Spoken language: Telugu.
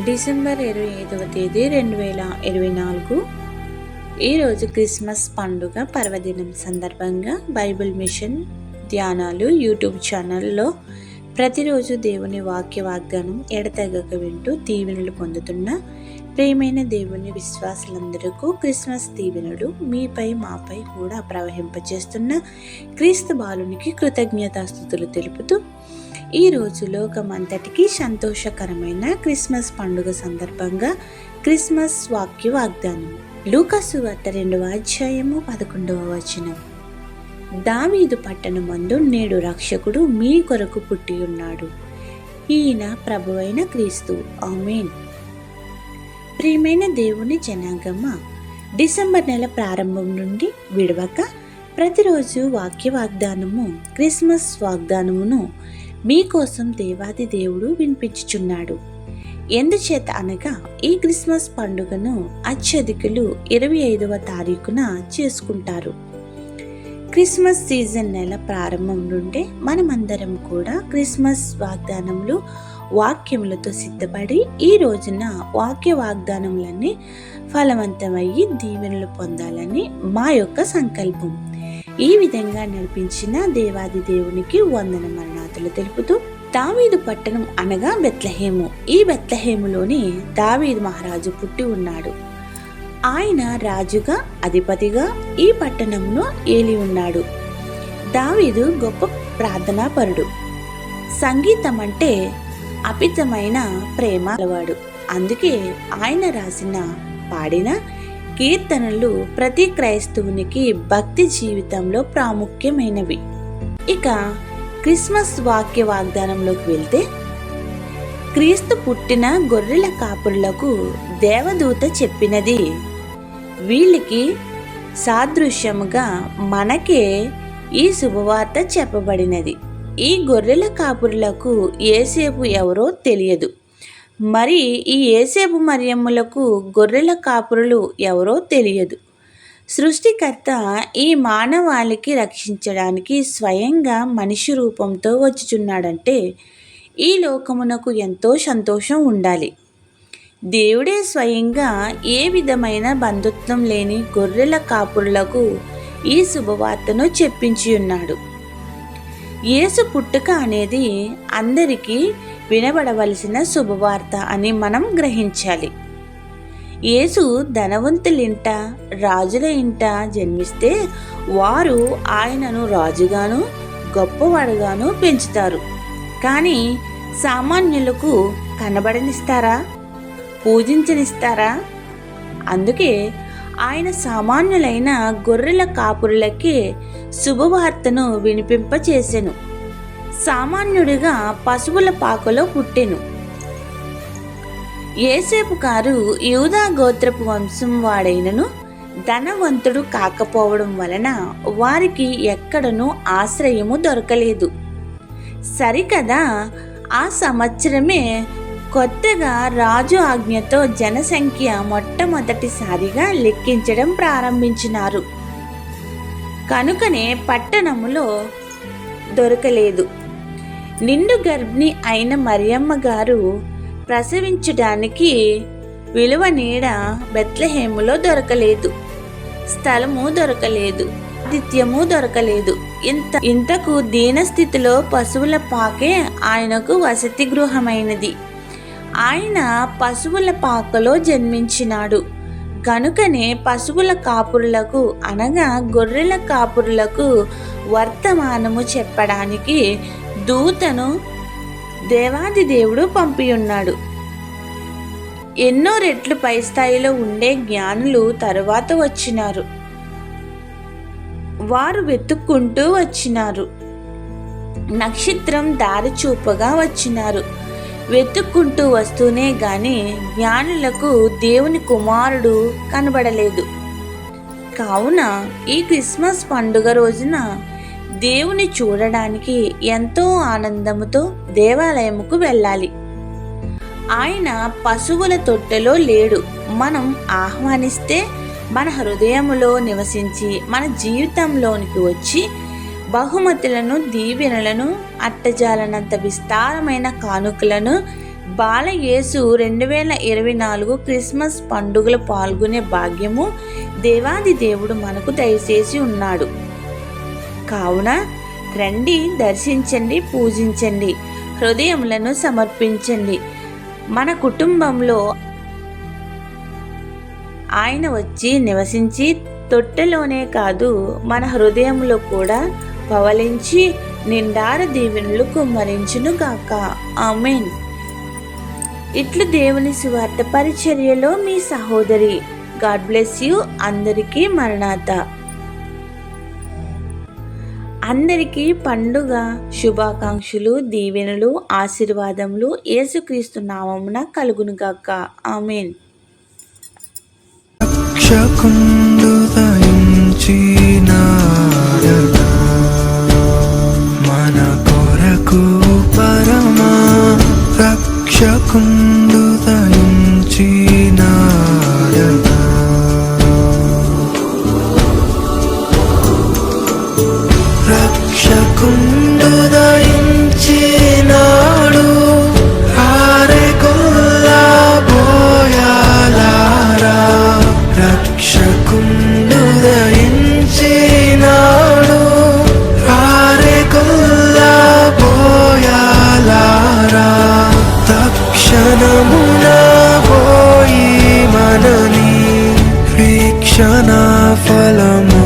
డిసెంబర్ ఇరవై ఐదవ తేదీ రెండు వేల ఇరవై నాలుగు. ఈరోజు క్రిస్మస్ పండుగ పర్వదినం సందర్భంగా బైబిల్ మిషన్ ధ్యానాలు యూట్యూబ్ ఛానల్లో ప్రతిరోజు దేవుని వాక్య వాగ్దానం ఎడతెగక వింటూ దీవెనలు పొందుతున్న ప్రియమైన దేవుని విశ్వాసులందరకు క్రిస్మస్ దీవెనలు మీపై మాపై కూడా ప్రవహింపచేస్తున్న క్రీస్తు బాలునికి కృతజ్ఞతాస్థుతులు తెలుపుతూ ఈ రోజు లోకమంతటికి సంతోషకరమైన క్రిస్మస్ పండుగ సందర్భంగా క్రిస్మస్ వాక్య వాగ్దానం. లూకసు వార్త రెండవ అధ్యాయము పదకొండవ వచనం. దావీదు పట్టణమందు నేడు రక్షకుడు మీ కొరకు పుట్టి ఉన్నాడు. ఈయన ప్రభువైన క్రీస్తు. ఆమెన్. ప్రియమైన దేవుని జనాంగమ్మ డిసెంబర్ నెల ప్రారంభం నుండి విడవక ప్రతిరోజు వాక్య వాగ్దానము క్రిస్మస్ వాగ్దానమును మీకోసం దేవాది దేవుడు వినిపించుచున్నాడు. ఎందుచేత అనగా ఈ క్రిస్మస్ పండుగను అత్యధికులు ఇరవై ఐదవ తారీఖున చేసుకుంటారు. క్రిస్మస్ సీజన్ నెల ప్రారంభం నుండే మనమందరం కూడా క్రిస్మస్ వాగ్దానములు వాక్యములతో సిద్ధపడి ఈ రోజున వాక్య వాగ్దానములన్నీ ఫలవంతమయ్యి దీవెనలు పొందాలని మా యొక్క సంకల్పం. ఈ విధంగా నడిపించిన దేవాది దేవునికి వందన మరణాతులు తెలుపుతూ దావీదు పట్టణం అనగా బెత్లహేము. ఈ బెత్లహేములోని దావీదు మహారాజు పుట్టి ఉన్నాడు. ఆయన రాజుగా అధిపతిగా ఈ పట్టణంలో ఏలి ఉన్నాడు. దావీదు గొప్ప ప్రార్థనాపరుడు. సంగీతం అంటే అపితమైన ప్రేమ అలవాడు అందుకే ఆయన రాసిన పాడిన కీర్తనలు ప్రతి క్రైస్తవునికి భక్తి జీవితంలో ప్రాముఖ్యమైనవి. ఇక క్రిస్మస్ వాక్య వాగ్దానంలోకి వెళ్తే క్రీస్తు పుట్టిన గొర్రెల కాపురులకు దేవదూత చెప్పినది వీళ్ళకి సాదృశ్యముగా మనకే ఈ శుభవార్త చెప్పబడినది. ఈ గొర్రెల కాపురులకు ఏసేపు ఎవరో తెలియదు. మరి ఈ ఏసేపు మరియమ్మలకు గొర్రెల కాపురులు ఎవరో తెలియదు. సృష్టికర్త ఈ మానవాళికి రక్షించడానికి స్వయంగా మనిషి రూపంతో వచ్చుచున్నాడంటే ఈ లోకమునకు ఎంతో సంతోషం ఉండాలి. దేవుడే స్వయంగా ఏ విధమైన బంధుత్వం లేని గొర్రెల కాపురులకు ఈ శుభవార్తను చెప్పించి ఉన్నాడు యేసు పుట్టుక అనేది అందరికీ వినబడవలసిన శుభవార్త అని మనం గ్రహించాలి. యేసు ధనవంతులింట రాజుల ఇంట జన్మిస్తే వారు ఆయనను రాజుగాను గొప్పవాడుగాను పెంచుతారు. కానీ సామాన్యులకు కనబడనిస్తారా? పూజించనిస్తారా? అందుకే ఆయన సామాన్యులైన గొర్రెల కాపురులకి శుభవార్తను వినిపింపచేసెను. సామాన్యుడిగా పశువుల పాకలో పుట్టెను. ఏసేపు గారు యూదా గోత్రపు వంశం వాడైనను ధనవంతుడు కాకపోవడం వలన వారికి ఎక్కడనూ ఆశ్రయము దొరకలేదు. సరికదా ఆ సంవత్సరమే కొత్తగా రాజు ఆజ్ఞతో జనసంఖ్య మొట్టమొదటిసారిగా లెక్కించడం ప్రారంభించినారు. కనుకనే పట్టణములో దొరకలేదు. నిండు గర్భిణి అయిన మరియమ్మ గారు ప్రసవించడానికి విలువ నీడ బెత్లహేములో దొరకలేదు. స్థలము దొరకలేదు. ఆతిథ్యము దొరకలేదు. ఇంత ఇంతకు దీనస్థితిలో పశువుల పాకే ఆయనకు వసతి గృహమైనది. ఆయన పశువుల పాకలో జన్మించినాడు. కనుకనే పశువుల కాపురులకు అనగా గొర్రెల కాపురులకు వర్తమానము చెప్పడానికి దూతను దేవాది దేవుడు పంపియున్నాడు. ఎన్నో రెట్లు పై స్థాయిలో ఉండే జ్ఞానులు తరువాత వచ్చినారు. వారు వెతుక్కుంటూ వచ్చినారు. నక్షత్రం దారి చూపగా వచ్చినారు. వెతుక్కుంటూ వస్తూనే గాని జ్ఞానులకు దేవుని కుమారుడు కనబడలేదు. కావున ఈ క్రిస్మస్ పండుగ రోజున దేవుని చూడడానికి ఎంతో ఆనందముతో దేవాలయముకు వెళ్ళాలి. ఆయన పశువుల తొట్టెలో లేడు. మనం ఆహ్వానిస్తే మన హృదయములో నివసించి మన జీవితంలోనికి వచ్చి బహుమతులను దీవెనలను అట్టజాలనంత విస్తారమైన కానుకలను బాలయేసు రెండు వేల ఇరవై నాలుగు క్రిస్మస్ పండుగలో పాల్గొనే భాగ్యము దేవాది దేవుడు మనకు దయచేసి ఉన్నాడు. కావున రండి దర్శించండి పూజించండి హృదయములను సమర్పించండి. మన కుటుంబంలో ఆయన వచ్చి నివసించి తొట్టెలోనే కాదు మన హృదయంలో కూడా పవలించి నిండార దీవెనలు కుమ్మరించును గాక. ఆమెన్. ఇట్లు దేవుని సువార్త పరిచర్యలో మీ సహోదరి. God bless you. అందరికీ మరణాత. అందరికీ పండుగ శుభాకాంక్షలు దీవెనలు ఆశీర్వాదములు యేసుక్రీస్తు నామమున కలుగునుగాక. ఆమెన్. రక్షకుండు దయించినాడు హారే గొల్లా రక్షకుండు దయించినాడు హారే గొల్లా తక్షణమున పోయి మనని వీక్షణ ఫలము